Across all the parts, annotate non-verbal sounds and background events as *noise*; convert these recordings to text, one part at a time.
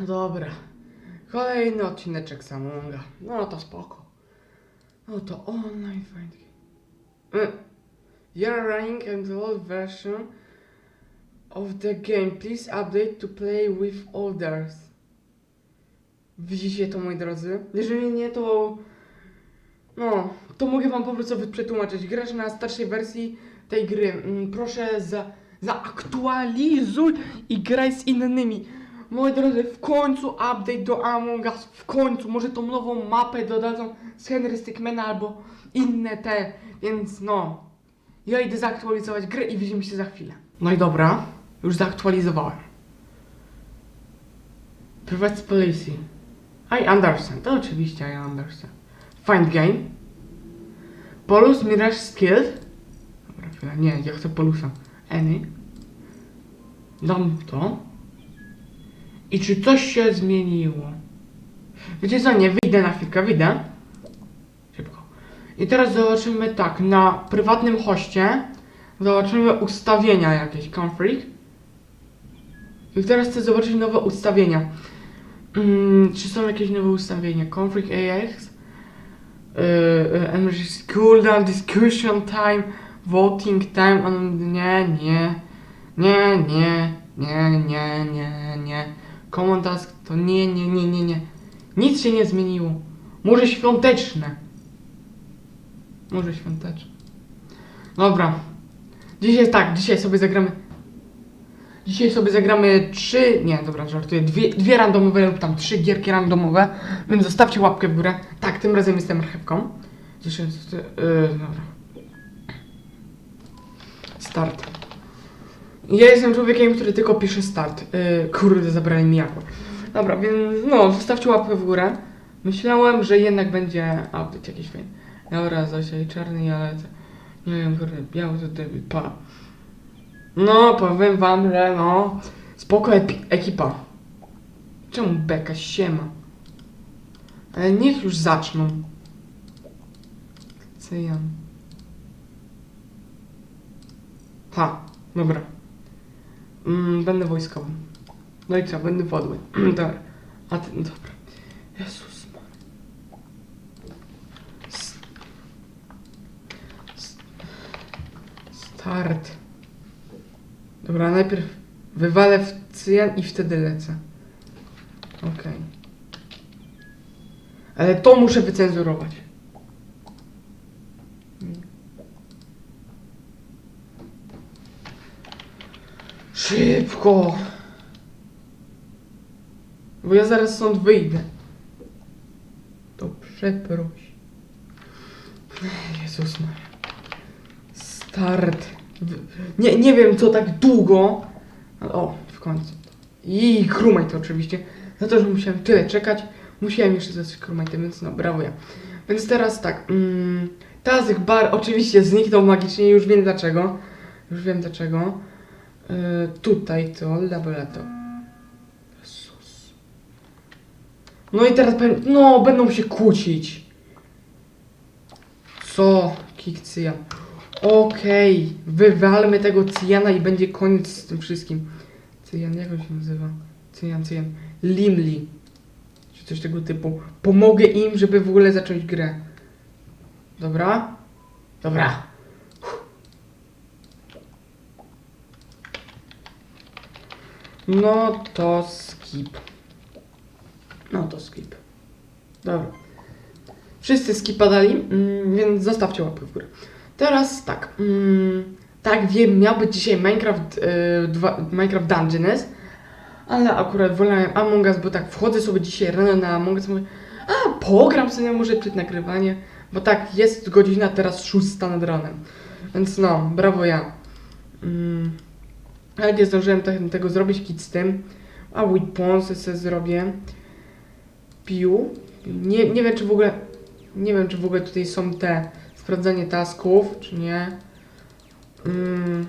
dobra. Kolejny odcineczek Samonga. No to spoko. No to online game. Mm. You're running an old version of the game. Please update to play with others. Widzicie to, moi drodzy? Jeżeli nie, to... No, to mogę wam po prostu przetłumaczyć. Grasz na starszej wersji tej gry. Mm, Proszę za, zaaktualizuj i graj z innymi. Moi drodzy, w końcu update do Among Us, w końcu, może tą nową mapę dodadzą z Henry Stickmana albo inne te, więc no. Ja idę zaktualizować grę i widzimy się za chwilę. No i dobra, już zaktualizowałem. Private Policy. I understand, to oczywiście I understand. Find game. Polus Mirage Skilled. Dobra, chwila, nie, ja chcę Polusa. Any. Dam to. I czy coś się zmieniło? Wiecie co, nie, wyjdę na chwilkę, wyjdę. Szybko. I teraz zobaczymy tak, na prywatnym hoście zobaczymy ustawienia jakieś, config. I teraz chcę zobaczyć nowe ustawienia. Mm, czy są jakieś nowe ustawienia? Config AX, yy, emergency cooldown, discussion time, voting time, nie, nie, nie, nie, nie, nie, nie, nie. Common task to nie, nie, nie, nie, nie. Nic się nie zmieniło. Może świąteczne. Może świąteczne. Dobra. Dzisiaj tak, dzisiaj sobie zagramy. Dzisiaj sobie zagramy trzy. Nie, dobra, żartuję. Dwie, dwie randomowe lub tam trzy gierki randomowe. Więc zostawcie łapkę w górę. Tak, tym razem jestem marchewką. Dzisiaj. Yy, dobra. Start. Ja jestem człowiekiem, który tylko pisze start. Yy, kurde, zabrali mi jako. Dobra, więc no, zostawcie łapkę w górę. Myślałem, że jednak będzie update jakiś fajny. Dobra, Zosia i czarny, ja lecę. Nie wiem, kurde, biały to debil, pa. No, powiem wam, że no, spoko ekipa. Czemu beka siema? Ale niech już zaczną. Cyjan. Ha, dobra. Mm, będę wojskowym. No i co, będę podły. *clears throat* dobra. A ty, no dobra. Jezus Start. Dobra, najpierw wywalę w cyjan i wtedy lecę. Okej. Ale to muszę wycenzurować. Szybko! Bo ja zaraz stąd wyjdę. To przeproś. Jezus Maria. Start. Nie, nie wiem co tak długo. O, w końcu. I crewmate oczywiście. Za to, że musiałem tyle czekać, musiałem jeszcze zostać crewmate'em, więc no brawo ja. Więc teraz tak. Mm, Tazyk bar oczywiście zniknął magicznie, już wiem dlaczego. Już wiem dlaczego. Yy, tutaj to, laborator. Jezus. No i teraz pewnie, no będą się kłócić. Co? Kik cyjan. Okej, wywalmy tego cyjana i będzie koniec z tym wszystkim. Cyjan, jak on się nazywa? Cyjan, cyjan. Limli. Czy coś tego typu. Pomogę im, żeby w ogóle zacząć grę. Dobra? Dobra. No to skip. No to skip. Dobra. Wszyscy skipa dali, mm, więc zostawcie łapkę w górę. Teraz tak. Mm, tak wiem, miał być dzisiaj Minecraft, y, Minecraft Dungeons, ale akurat wolałem Among Us, bo tak wchodzę sobie dzisiaj rano na Among Us, mówię, a pogram sobie może przed nagrywanie, bo tak jest godzina teraz szósta nad ranem. Więc no, brawo ja. Mm, ale nie zdążyłem te, tego zrobić, kit z tym. A weaponsy sobie zrobię. Piu. Nie, nie wiem czy w ogóle, nie wiem czy w ogóle tutaj są te sprawdzanie tasków, czy nie. Mm.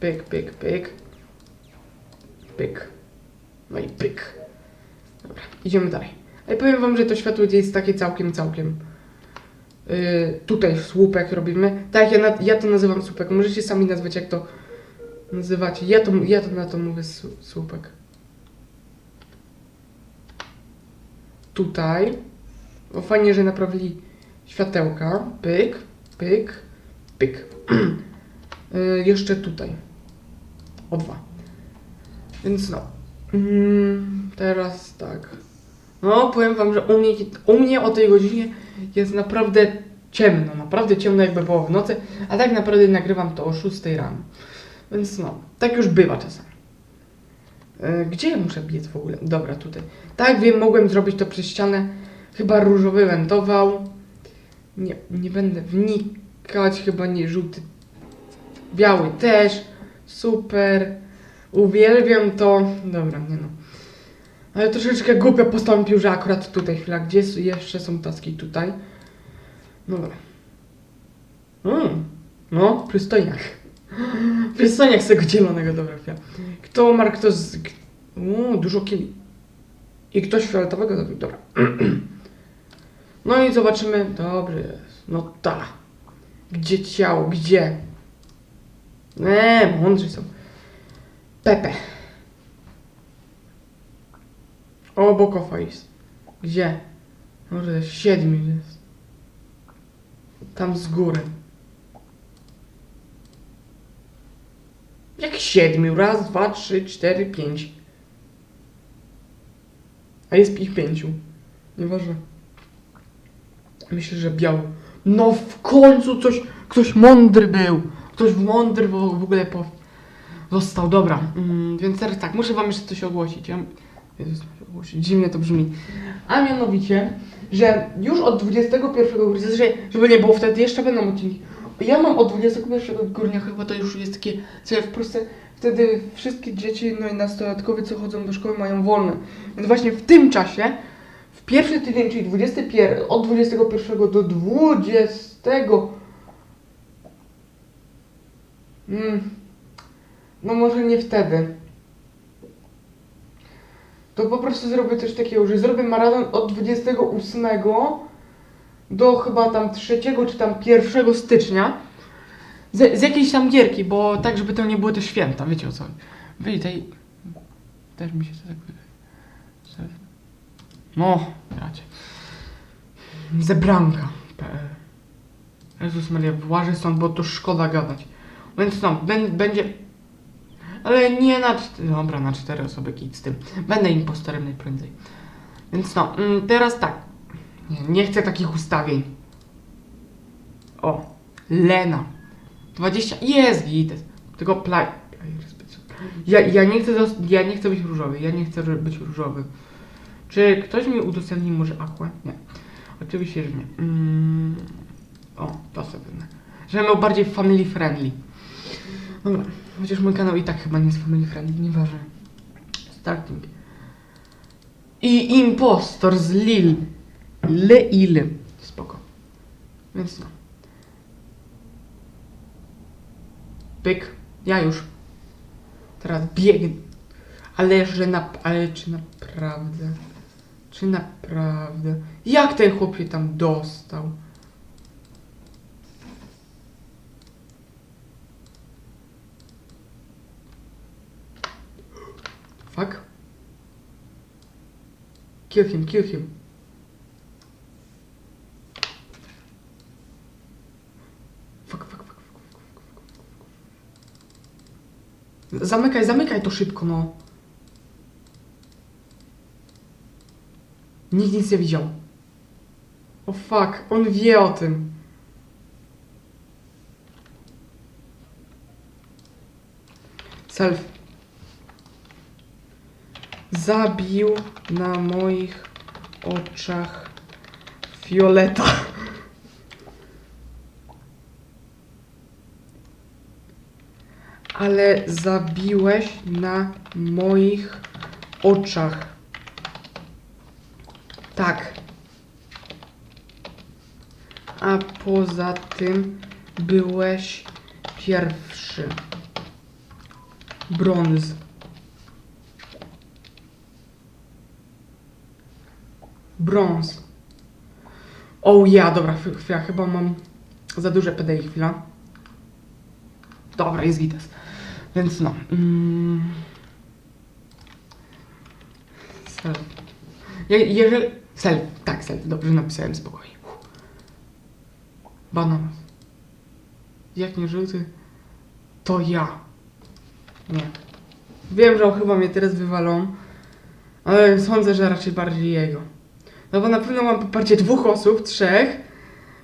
Pyk, pyk, pyk. Pyk. No i pyk. Dobra, idziemy dalej. Ale powiem wam, że to światło jest takie całkiem, całkiem. Y, tutaj słupek robimy. Tak, ja, na, ja to nazywam słupek. Możecie sami nazwać, jak to nazywacie. Ja, to, ja to na to mówię słupek. Tutaj. O, fajnie, że naprawili światełka. Pyk, pyk, pyk. *clears throat* y, jeszcze tutaj. O dwa. Więc no. Mm, teraz tak. No, powiem wam, że u mnie, u mnie o tej godzinie jest naprawdę ciemno. Naprawdę ciemno, jakby było w nocy. A tak naprawdę nagrywam to o 6 rano. Więc no, tak już bywa czasami. E, Gdzie ja muszę biec w ogóle? Dobra, tutaj. Tak, wiem, mogłem zrobić to przez ścianę. Chyba różowy wentował. Nie, nie będę wnikać, chyba nie żółty. Biały też. Super. Uwielbiam to. Dobra, nie no. Ale troszeczkę głupio postąpił, że akurat tutaj chwila. Gdzie jeszcze są taski tutaj? Dobra. Mm. No, przystojniak. Przystojniak z tego zielonego, dobra chwila. Kto umarł, kto z... Uuu, dużo kili. I ktoś fioletowego zabił, dobra. *clears throat* No i zobaczymy. Dobrze jest. No ta. Gdzie ciało? Gdzie? Eee, mądrzy są. Pepe. Obok face. Gdzie? Może siedmiu jest. Tam z góry. Jak siedmiu? Raz, dwa, trzy, cztery, pięć. A jest ich pięciu. Nieważne. Myślę, że biały. No w końcu coś, ktoś mądry był. Ktoś mądry w, w ogóle po... został. Dobra, mm, więc teraz tak, muszę wam jeszcze coś ogłosić. Ja... Jezus, Dziwnie to brzmi. A mianowicie, że już od 21 grudnia, że- żeby nie było wtedy, jeszcze będą odcinki. Ja mam od 21 grudnia chyba to już jest takie cele proste. Wtedy wszystkie dzieci, no i nastolatkowie, co chodzą do szkoły, mają wolne. Więc właśnie w tym czasie, w pierwszy tydzień, czyli 21, od 21 do 20. Mm, no może nie wtedy. To po prostu zrobię coś takiego, że zrobię maraton od 28 do chyba tam 3 czy tam 1 stycznia z, z jakiejś tam gierki, bo tak, żeby to nie były te święta, wiecie o co. Wy tej... Też mi się to tak wydaje. No, racie. Zebranka.pl Jezus Maria, włażę stąd, bo to szkoda gadać. Więc no, bę- będzie... Ale nie na... Dobra, na cztery osoby, kit z tym. Będę impostorem najprędzej. Więc no, mm, teraz tak. Nie, nie chcę takich ustawień. O, Lena. 20. Jest gites. Tylko play. Ja, ja, nie chcę ja nie chcę być różowy. Ja nie chcę być różowy. Czy ktoś mi udostępni może aquę? Nie. Oczywiście, że nie. Mm. O, to sobie wezmę. Żebym był bardziej family friendly. Dobra, chociaż mój kanał i tak chyba nie jest family friendly, nieważne. Starting. I impostor z Lil. Leil. Spoko. Więc no. Pyk. Ja już. Teraz biegnę. Ale że na... Ale czy naprawdę? Czy naprawdę? Jak ten chłop się tam dostał? Fuck. Kill him, kill him. Fuck, fuck, fuck, fuck, fuck, fuck, fuck. Zamykaj, zamykaj to szybko, no. Nikt nic nie widział. O fuck, on wie o tym. Self. Zabił na moich oczach Fioleta. Ale zabiłeś na moich oczach. Tak. A poza tym byłeś pierwszy. Brąz. Brąz. O ja, dobra, chw- chwila, chyba mam za duże PDI, chwila. Dobra, jest gites. Więc no. Mm. Self. Je, jeżeli... Self, tak, self, dobrze napisałem, spokojnie. Banan. Jak nie żółty, to ja. Nie. Wiem, że chyba mnie teraz wywalą, ale sądzę, że raczej bardziej jego. No bo na pewno mam poparcie dwóch osób, trzech,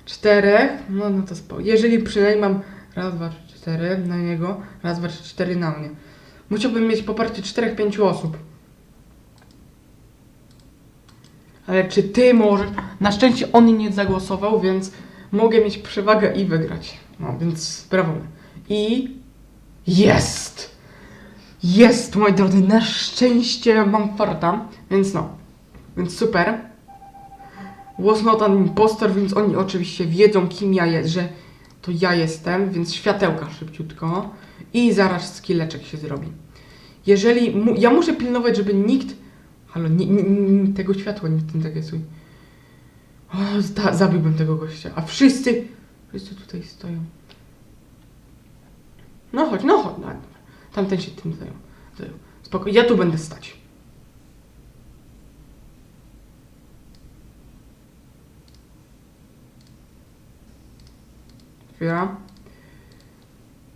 czterech, no, no to spoko. Jeżeli przynajmniej mam raz, dwa, trzy, cztery na niego, raz, dwa, trzy, cztery na mnie. Musiałbym mieć poparcie czterech, pięciu osób. Ale czy ty możesz? Na szczęście on nie zagłosował, więc mogę mieć przewagę i wygrać. No więc brawo. I jest! Jest, moi drodzy, na szczęście mam farta, więc no. Więc super. Was not an impostor, więc oni oczywiście wiedzą kim ja jest, że to ja jestem, więc światełka szybciutko. I zaraz skilleczek się zrobi. Jeżeli. Mu, ja muszę pilnować, żeby nikt. Halo, nie, nie, nie, tego światła nikt nie zagesuj. O, zabiłbym tego gościa. A wszyscy. Wszyscy tutaj stoją. No chodź, no chodź. No. Tamten się tym zajął. zajął. Ja tu będę stać.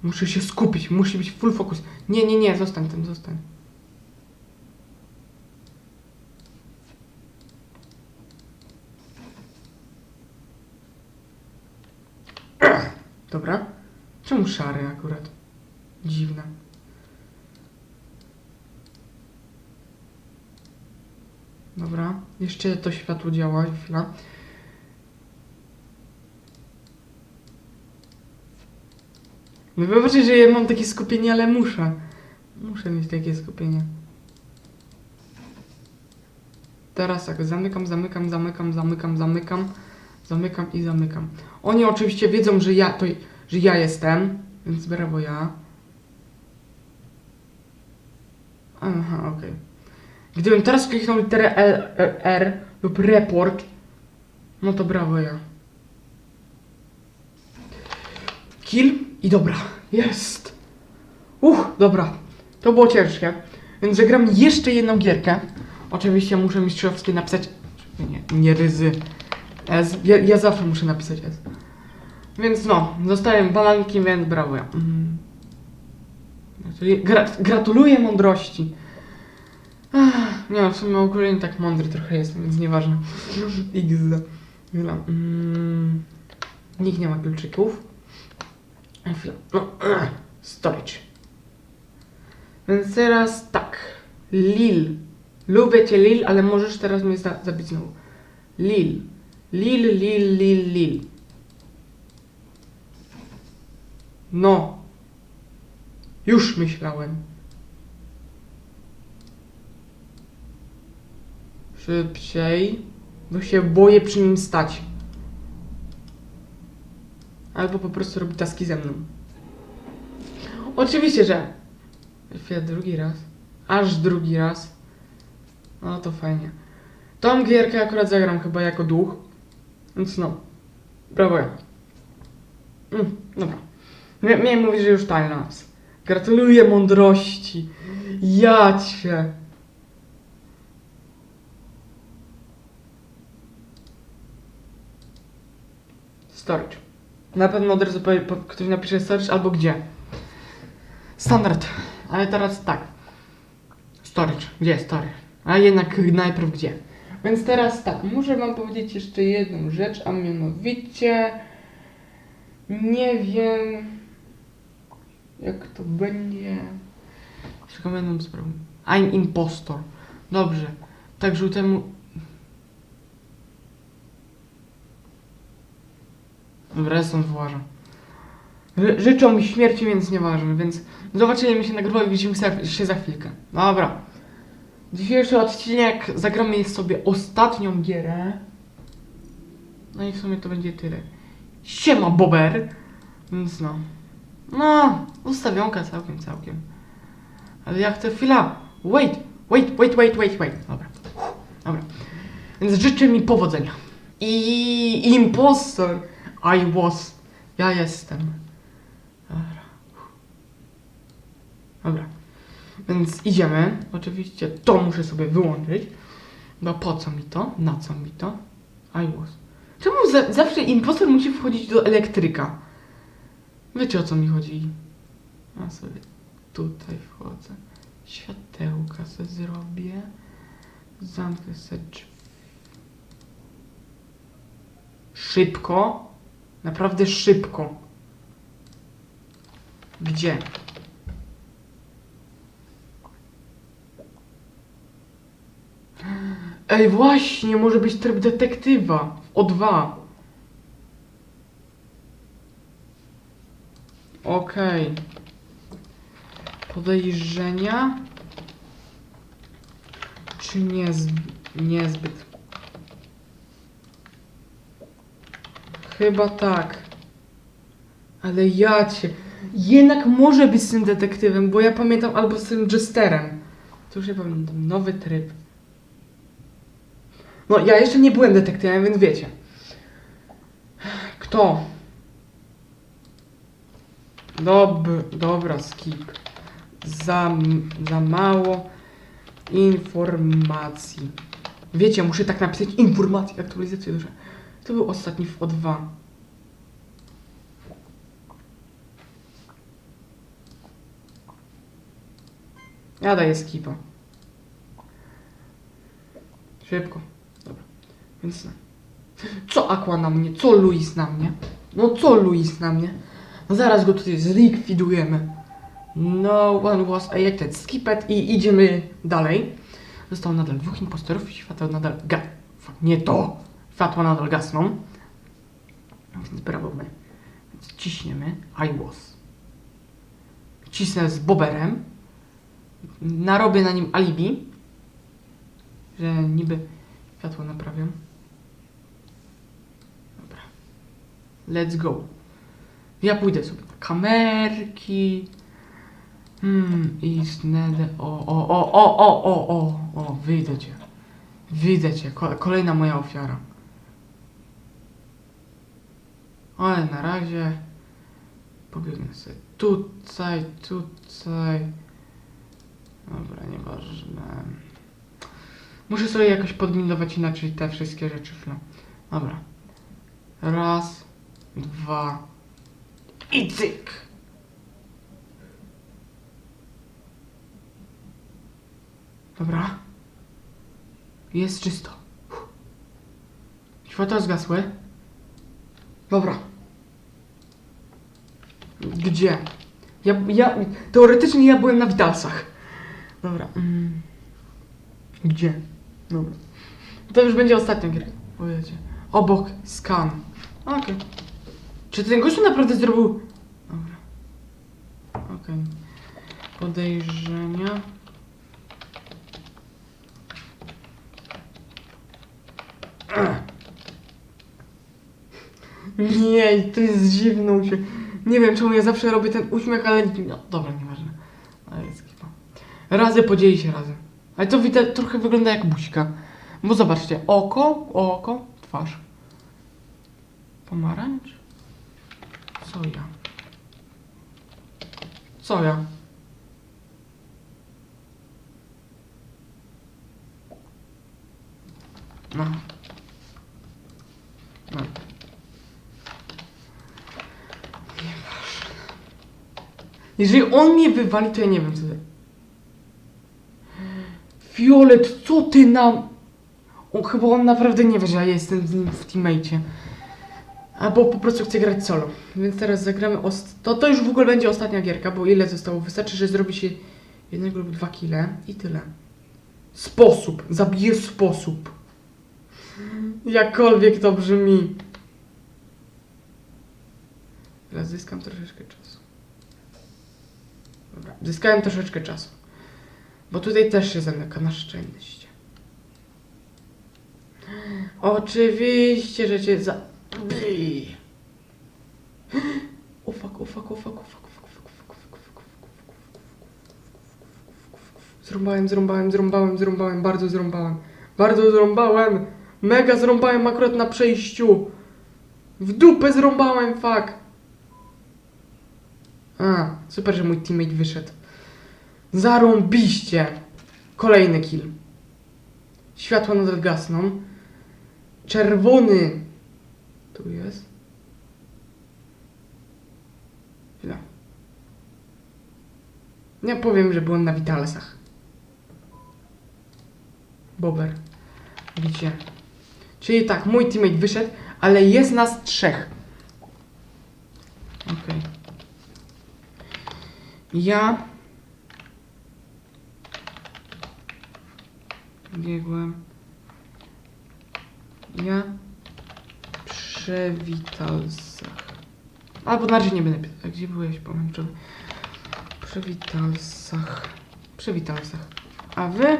Muszę się skupić, musi być full focus. Nie, nie, nie, zostań tam, zostań. Dobra. Czemu szary akurat? Dziwne. Dobra. Jeszcze to światło działa. Chwila. Wybaczcie, że ja mam takie skupienie, ale muszę. Muszę mieć takie skupienie. Teraz tak, zamykam, zamykam, zamykam, zamykam, zamykam, zamykam i zamykam. Oni oczywiście wiedzą, że ja to, że ja jestem, więc brawo ja. Aha, okej. Gdybym teraz kliknął literę L, R, R lub report, no to brawo ja. Kill i dobra, jest. Uch, dobra. To było ciężkie. Więc zagram jeszcze jedną gierkę. Oczywiście muszę mistrzowskie napisać. Nie, nie ryzy. S. Ja, ja zawsze muszę napisać S. Więc no, zostałem banankiem, więc brawo ja. Mhm. Gra, gratuluję mądrości. Ach, nie, w sumie ogólnie tak mądry trochę jestem, więc nieważne. *laughs* XD. Mm, nikt nie ma kluczyków. No, *clears throat* storage. Więc teraz tak. Lil. Lubię cię Lil, ale możesz teraz mnie za zabić znowu. Lil. Lil, Lil, Lil, Lil. No. Już myślałem. Szybciej. Bo się boję przy nim stać. Albo po prostu robi taski ze mną. Oczywiście, że. Chwilę, drugi raz. Aż drugi raz. No to fajnie. Tą gierkę akurat zagram chyba jako duch. Więc no. Brawo ja. Mm, dobra. Mia miałem mówić, że już timelapse. Gratuluję mądrości. Ja cię. Storage. Na pewno od razu powie, po, ktoś napisze storage albo gdzie. Standard. Ale teraz tak. Storage. Gdzie storage? A jednak najpierw gdzie. Więc teraz tak, muszę wam powiedzieć jeszcze jedną rzecz, a mianowicie nie wiem jak to będzie. Czekam jedną sprawę. I'm impostor. Dobrze. Tak żółtemu. Dobra, ja stąd. Ży- Życzą mi śmierci, więc nieważne, więc zobaczymy się nagrywa i widzimy się za chwilkę. Dobra. Dzisiejszy odcinek zagramy sobie ostatnią gierę. No i w sumie to będzie tyle. Siema Bober! Więc no. No, ustawionka całkiem, całkiem. Ale ja chcę chwila. Wait, wait, wait, wait, wait, wait. Dobra. Dobra. Więc życzę mi powodzenia. I impostor. I was. Ja jestem. Dobra. Dobra. Więc idziemy. Oczywiście to muszę sobie wyłączyć. No po co mi to? Na co mi to? I was. Czemu za, zawsze impostor musi wchodzić do elektryka? Wiecie o co mi chodzi? Ja sobie tutaj wchodzę. Światełka sobie zrobię. Zamknę sobie drzwi. Szybko. Naprawdę szybko. Gdzie? Ej, właśnie, może być tryb detektywa w O2. Okej. Podejrzenia? Czy niezb niezbyt? Chyba tak. Ale ja cię. Jednak może być z tym detektywem, bo ja pamiętam albo z tym jesterem. To już nie pamiętam. Nowy tryb. No, ja jeszcze nie byłem detektywem, więc wiecie. Kto? Dob dobra, skip. Za, za mało informacji. Wiecie, muszę tak napisać informacji, aktualizację duże. To był ostatni w O2. Ja daję skipa. Szybko. Dobra. Więc... Co Aqua na mnie? Co Luis na mnie? No co Luis na mnie? No zaraz go tutaj zlikwidujemy. No one was ejected. Skipet i idziemy dalej. Zostało nadal dwóch impostorów i światło nadal ga... Nie to! Światła nadal gasną. Więc brawo my. Więc ciśniemy. I was. Cisnę z boberem. Narobię na nim alibi. Że niby światło naprawiam. Dobra. Let's go. Ja pójdę sobie na kamerki. Hmm, i snede. O, o, o, o, o, o, o, o, wyjdę cię. Wyjdę cię. Ko- kolejna moja ofiara. Ale na razie pobiegnę sobie tutaj, tutaj. Dobra, nieważne. Muszę sobie jakoś podminować inaczej te wszystkie rzeczy. No. Dobra. Raz, dwa i cyk. Dobra. Jest czysto. Światła zgasły. Dobra. Gdzie? Ja, ja, teoretycznie ja byłem na Witalsach. Dobra. Mm. Gdzie? Dobra. To już będzie ostatnia gierka. Powiecie. Obok skan. Okej. Czy ten gościu naprawdę zrobił... Dobra. Okej. Podejrzenia. Ech. Nie, to jest dziwny uśmiech. Nie wiem czemu ja zawsze robię ten uśmiech, ale... No, dobra, nieważne. Ale jest kipa. Razy podzieli się razem. Ale to widać, trochę wygląda jak buźka. Bo zobaczcie, oko, oko, twarz. Pomarańcz? Co ja? Co ja? No. No. Nieważne. Jeżeli on mnie wywali, to ja nie wiem co. Fiolet, co ty nam... On, chyba on naprawdę nie wie, że ja jestem z nim w teammate'cie. Albo po prostu chce grać solo. Więc teraz zagramy ost... To, to już w ogóle będzie ostatnia gierka, bo ile zostało? Wystarczy, że zrobi się jednego lub dwa kile i tyle. Sposób. Zabiję sposób. Jakkolwiek to brzmi. Teraz zyskam troszeczkę czasu. Dobra, zyskałem troszeczkę czasu. Bo tutaj też się zamyka, na szczęście. Oczywiście, że cię za... Bli. O fuck, o fuck, o fuck, o fuck, o fuck, o fuck, o fuck, o fuck, o fuck, o fuck, o fuck. Zrąbałem, zrąbałem, zrąbałem, zrąbałem, bardzo zrąbałem. Bardzo zrąbałem. Mega zrąbałem akurat na przejściu. W dupę zrąbałem, fuck. A, super, że mój teammate wyszedł. Zarąbiście. Kolejny kill. Światła nadal gasną. Czerwony. Tu jest. Chwila. Nie powiem, że byłem na Witalsach. Bober. Widzicie. Czyli tak, mój teammate wyszedł, ale jest nas trzech. Okej. Ja biegłem. Ja przy. Albo na razie nie będę pisał. Gdzie byłeś pomęczony? Przy Witalsach. Przy. A wy?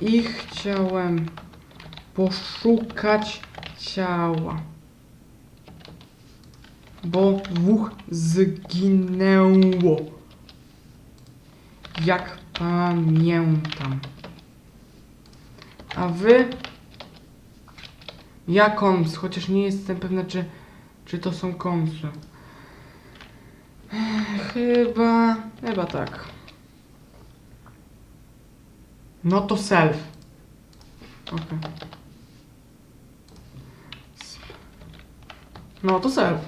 I chciałem poszukać ciała. Bo dwóch zginęło. Jak pamiętam. A wy? Ja koms, chociaż nie jestem pewna, czy, czy to są komsy. Chyba, chyba tak. No to self. Okej. No to self.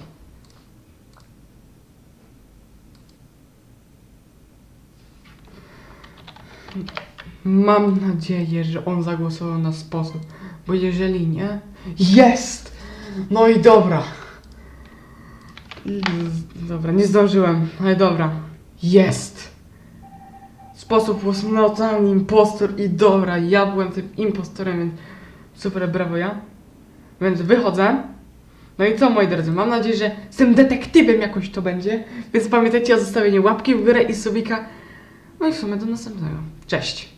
Mam nadzieję, że on zagłosował na sposób, bo jeżeli nie, jest! No i dobra. Dobra, nie zdążyłem, ale dobra. Jest! Sposób was totalny impostor i dobra, ja byłem tym impostorem, więc super, brawo ja. Więc wychodzę. No i co moi drodzy, mam nadzieję, że z tym detektywem jakoś to będzie, więc pamiętajcie o zostawieniu łapki w górę i subika. No i w sumie do następnego. Cześć!